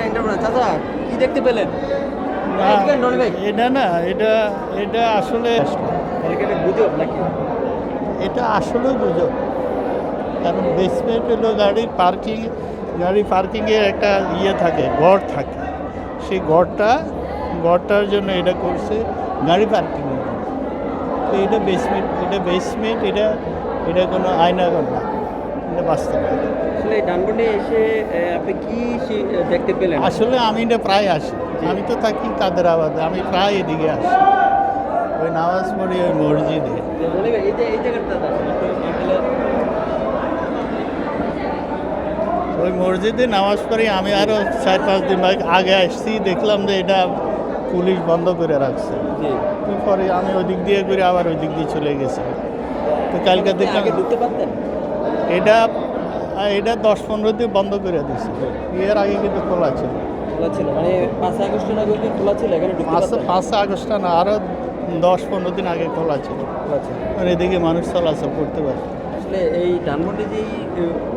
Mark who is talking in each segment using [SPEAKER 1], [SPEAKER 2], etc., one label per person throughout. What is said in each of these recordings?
[SPEAKER 1] একটা এন্টারপ্রাইজ চাচা কি দেখতে পেলেন?
[SPEAKER 2] এটা না এটা এটা আসলে
[SPEAKER 1] গুজব নাকি?
[SPEAKER 2] এটা আসলে গুজব। কারণ বেসমেন্ট হলো গাড়ির পার্কিং গাড়ি পার্কিংয়ের একটা ইয়ে থাকে গড় থাকে। সেই গড়টা গড়টার জন্য এটা করছে গাড়ি পার্কিং তো এটা বেসমেন্ট এটা বেসমেন্ট এটা এটা কোনো আয়নাগর না। এটা বাস্তব।
[SPEAKER 1] আসলে ডানবনে এসে আপনি কি দেখতে পেলেন?
[SPEAKER 2] আসলে আমি এটা প্রায় আসি। আমি তো থাকি কাদেরাবাদে আমি প্রায় এদিকে আসি। ওই নামাজ পড়ি ওই মসজিদে। ওই মসজিদে নামাজ পড়ি আমি আরও চার পাঁচ দিন আগে- আগে আসছি দেখলাম যে এটা পুলিশ বন্ধ করে রাখছে। পরে আমি ওই দিক দিয়ে করে আবার ওই দিক দিয়ে চলে গেছি। তো কালকে দেখলাম
[SPEAKER 1] ঢুকতে পারতেন?
[SPEAKER 2] এটা এটা দশ পনেরো দিন বন্ধ করে দিচ্ছে এর আগে কিন্তু খোলা ছিল।
[SPEAKER 1] খোলা ছিল মানে পাঁচই আগস্টের আগে খোলা ছিল এখানে
[SPEAKER 2] পাঁচ পাঁচ আগস্ট না আরও দশ পনেরো দিন আগে খোলা ছিল।
[SPEAKER 1] খোলা ছিল।
[SPEAKER 2] আর এদিকে মানুষ চলাচল করতে পারে
[SPEAKER 1] আসলে এই ডানবন্ডে যেই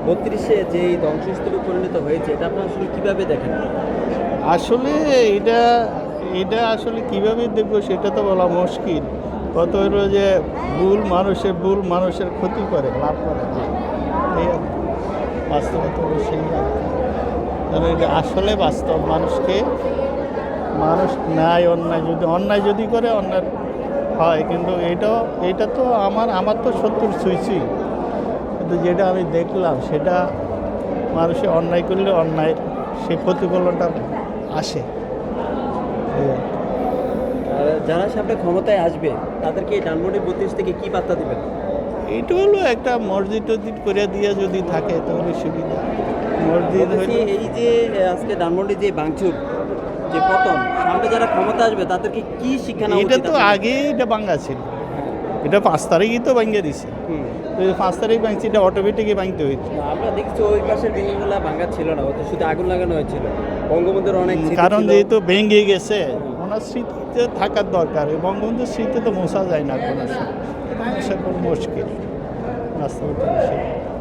[SPEAKER 1] বত্রিশে যেই ধ্বংসস্তূপে পরিণত হয়েছে এটা আপনার আসলে কীভাবে দেখেন?
[SPEAKER 2] আসলে এটা এটা আসলে কীভাবে দেখব সেটা তো বলা মুশকিল। কত হলো যে ভুল মানুষের ভুল মানুষের ক্ষতি করে লাভ করে। এই। বাস্তবতা হলো সেই কারণ এটা আসলে বাস্তব। মানুষকে, মানুষ ন্যায়, অন্যায় যদি অন্যায় যদি করে, অন্যায় হয়। কিন্তু এটাও এটা তো আমার আমার তো সত্তর ছুঁইছি কিন্তু যেটা আমি দেখলাম, সেটা মানুষে অন্যায় করলে অন্যায় সেই প্রতিফলনটা আসে।
[SPEAKER 1] যারা সামনে ক্ষমতায় আসবে, তাদেরকে এই ডানবন্ডি বত্রিশ থেকে কি বার্তা দিবেন?
[SPEAKER 2] এইটা হলো একটা মসজিদ টসজিদ করে দিয়ে যদি থাকে তাহলে সুবিধা। মসজিদ
[SPEAKER 1] এই যে আজকে ডানবন্ডি যে ভাঙচুর যে পতন সামনে যারা ক্ষমতা আসবে তাদেরকে কি শিক্ষা নেওয়া
[SPEAKER 2] এটা তো আগে এটা বাঙ্গা ছিল। এটা পাঁচ তারিখই তো ভাঙিয়ে দিছে।
[SPEAKER 1] হুম।
[SPEAKER 2] পাঁচ তারিখ ভাঙছি এটা অটোমেটিকই ভাঙতে
[SPEAKER 1] না, আমরা দেখছি ওই পাশের বিল্ডিংগুলো ভাঙা ছিল না ওতে শুধু আগুন লাগানো হয়েছিল। বঙ্গবন্ধুর অনেক
[SPEAKER 2] কারণ যেহেতু ভেঙে গেছে ওনার স্মৃতিতে থাকার দরকার বঙ্গবন্ধুর স্মৃতিতে মোছা যায় না কোনো সময় খুব মুশকিল।
[SPEAKER 1] Okay.